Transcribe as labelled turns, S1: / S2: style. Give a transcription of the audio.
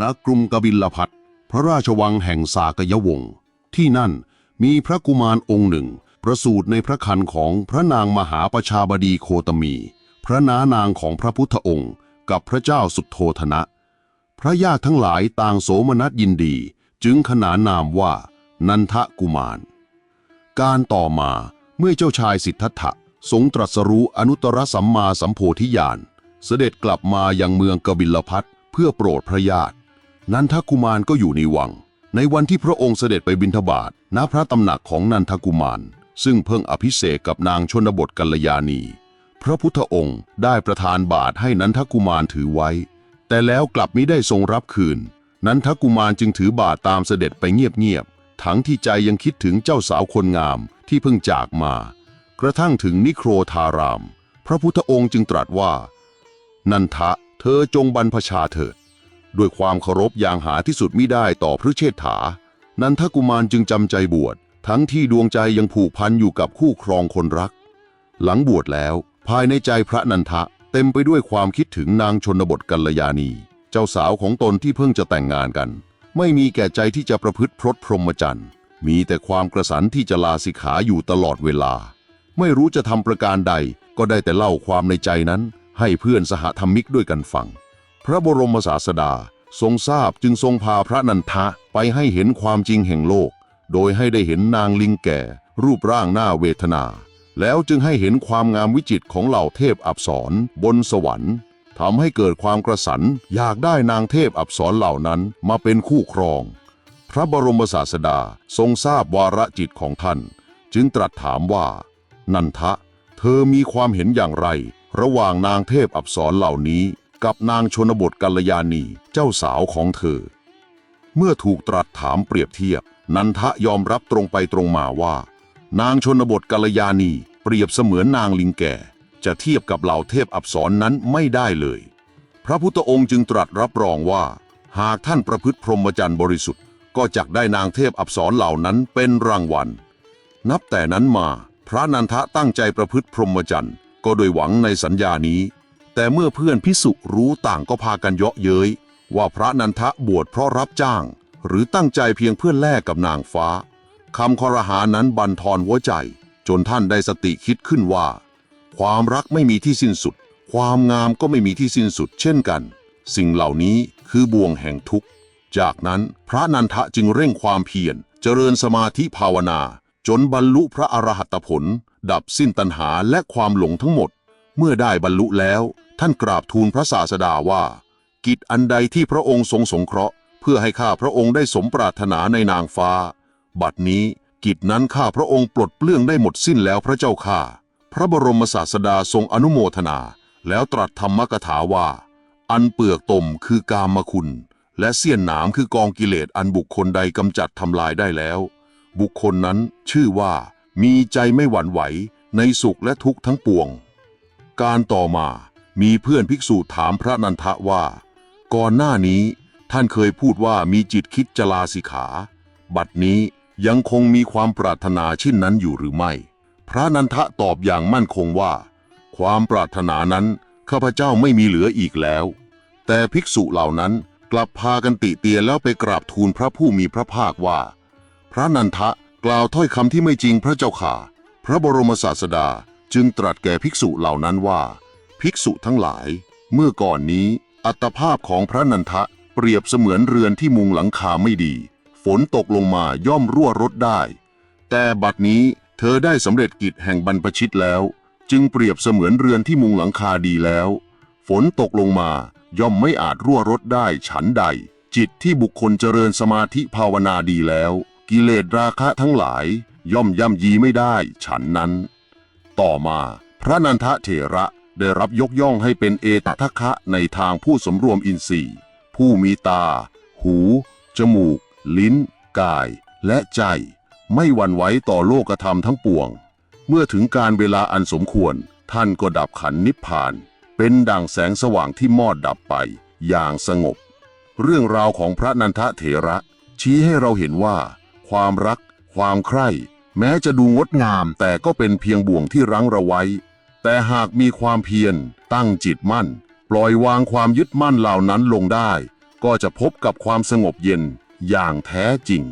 S1: ณกรุงกบิลพัทพระราชวังแห่งสากยวงศ์ที่นั่นมีพระกุมารองค์หนึ่ง ประสูติในพระคันของพระนางมหาประชาบดีโคตมี พระน้านางของพระพุทธองค์ กับพระเจ้าสุดโทธนะ พระญาติทั้งหลายต่างโสมนัสยินดีจึงขนานนามว่า นันทกุมาร การต่อมาเมื่อเจ้าชายสิทธัตถะทรงตรัสรู้อนุตตรสัมมาสัมโพธิญาณ เสด็จกลับมายังเมืองกบิลพัทเพื่อโปรดพระญาติ นันทกุมารก็อยู่ในวัง ในวันที่พระองค์เสด็จไปบิณฑบาตณพระตำหนักของนันทกุมาร ซึ่งเพิ่งอภิเษกกับนางชนบทกัลยาณี พระพุทธองค์ได้ประทานบาทให้นันทกุมารถือไว้ แต่แล้วกลับมิได้ทรงรับคืน นันทกุมารจึงถือบาทตามเสด็จไปเงียบๆ ทั้งที่ใจยังคิดถึงเจ้าสาวคนงามที่เพิ่งจากมา กระทั่งถึงนิโครธาราม พระพุทธองค์จึงตรัสว่า นันทะ เธอจงบรรพชาเถิด ด้วยความเคารพอย่างหาที่สุดมิได้ต่อพระเชษฐา นันทกุมารจึงจำใจบวช ทั้งที่ดวงใจยังผูกพันอยู่กับคู่ครองคนรัก หลังบวชแล้ว ภายในใจพระนันทะเต็มไปด้วยความคิดถึงนางชนบทกัลยาณี เจ้าสาวของตนที่เพิ่งจะแต่งงานกัน ไม่มีแก่ใจที่จะประพฤติพรตพรหมจรรย์ มีแต่ความกระสันที่จะลาสิกขาอยู่ตลอดเวลา ไม่รู้จะทำประการใดก็ได้แต่เล่าความในใจนั้น ให้เพื่อนสหธรรมิกด้วยกันฟัง ระบรมศาสดาทรงทราบจึงทรงพาพระนันทะไปให้เห็นความจริงแห่งโลก โดยให้ได้เห็นนางลิงแก่ รูปร่างหน้าเวทนา แล้วจึงให้เห็นความงามวิจิตรของเหล่าเทพอับสรบนสวรรค์ทำให้เกิดความกระสันอยากได้นางเทพอับสรเหล่านั้นมาเป็นคู่ครอง พระบรมศาสดาทรงทราบวาระจิตของท่าน จึงตรัสถามว่า นันทะ เธอมีความเห็นอย่างไร ระหว่างนางเทพอับสรเหล่านี้ กับนางชนบทกัลยาณีเจ้าสาวของเธอ เมื่อถูกตรัสถามเปรียบเทียบ นันทะยอมรับตรงไปตรงมาว่า นางชนบทกัลยาณีเปรียบเสมือนนางลิงแก่ จะเทียบกับเหล่าเทพอับสรนั้นไม่ได้เลย พระพุทธองค์จึงตรัสรับรองว่า หากท่านประพฤติพรหมจรรย์บริสุทธิ์ ก็จักได้นางเทพอับสรเหล่านั้นเป็นรางวัล นับแต่นั้นมาพระนันทะตั้งใจประพฤติพรหมจรรย์ก็โดยหวังในสัญญานี้ แต่เมื่อเพื่อนพิสุรู้ต่างก็พากันเยาะเย้ยว่าพระนันทะบวชเพราะรับจ้าง หรือตั้งใจเพียงเพื่อแลกกับนางฟ้าคำคอรหานั้นบันทอนหัวใจ จนท่านได้สติคิดขึ้นว่า ความรักไม่มีที่สิ้นสุด ความงามก็ไม่มีที่สิ้นสุดเช่นกัน สิ่งเหล่านี้คือบ่วงแห่งทุกข์ จากนั้นพระนันทะจึงเร่งความเพียรเจริญสมาธิภาวนา จนบรรลุพระอรหัตผล ดับสิ้นตัณหาและความหลงทั้งหมด เมื่อได้บรรลุแล้ว ท่านกราบทูลพระศาสดาว่า กิจอันใดที่พระองค์ทรงสงเคราะห์ เพื่อให้ข้าพระองค์ได้สมปรารถนาในนางฟ้า บัดนี้กิจนั้นข้าพระองค์ปลดเปลื้องได้หมดสิ้นแล้วพระเจ้าข้าพระบรมศาสดาทรงอนุโมทนา แล้วตรัสธรรมกถาว่า อันเปลือกตมคือกามคุณ และเสี้ยนหนามคือกองกิเลสอันบุคคลใดกำจัดทำลายได้แล้ว บุคคลนั้นชื่อว่ามีใจไม่หวั่นไหวในสุขและทุกข์ทั้งปวง การต่อมา มีเพื่อนภิกษุถามพระนันทะว่า ก่อนหน้านี้ท่านเคยพูดว่ามีจิตคิดจะลาสิกขา บัดนี้ยังคงมีความปรารถนาเช่นนั้นอยู่หรือไม่ พระนันทะตอบอย่างมั่นคงว่า ความปรารถนานั้นข้าพเจ้าไม่มีเหลืออีกแล้ว แต่ภิกษุเหล่านั้นกลับพากันติเตียนแล้วไปกราบทูลพระผู้มีพระภาคว่า พระนันทะกล่าวถ้อยคำที่ไม่จริงพระเจ้าข่า พระบรมศาสดาจึงตรัสแก่ภิกษุเหล่านั้นว่า ภิกษุทั้งหลาย เมื่อก่อนนี้ อัตภาพของพระนันทะเปรียบเสมือนเรือนที่มุงหลังคาไม่ดี ฝนตกลงมาย่อมรั่วรถได้ แต่บัดนี้เธอได้สำเร็จกิจแห่งบรรพชิตแล้ว จึงเปรียบเสมือนเรือนที่มุงหลังคาดีแล้ว ฝนตกลงมาย่อมไม่อาจรั่วรถได้ฉันใด จิตที่บุคคลเจริญสมาธิภาวนาดีแล้ว กิเลสราคะทั้งหลาย ย่อมย่ำยีไม่ได้ ฉันนั้น ต่อมาพระนันทะเถระ ได้รับยกย่องให้เป็นเอตทัคคะในทางผู้สำรวมอินทรีย์ ผู้มีตา หู จมูก ลิ้น กาย และใจ ไม่หวั่นไหวต่อโลกธรรมทั้งปวง เมื่อถึงการเวลาอันสมควร ท่านก็ดับขันนิพพาน เป็นดั่งแสงสว่างที่มอดดับไป อย่างสงบ เรื่องราวของพระนันทเถระ ชี้ให้เราเห็นว่า ความรัก ความใคร่ แม้จะดูงดงามแต่ก็เป็นเพียงบ่วงที่รั้งเราไว้ แต่หากมีความเพียร ตั้งจิตมั่น ปล่อยวางความยึดมั่นเหล่านั้นลงได้ ก็จะพบกับความสงบเย็นอย่างแท้จริง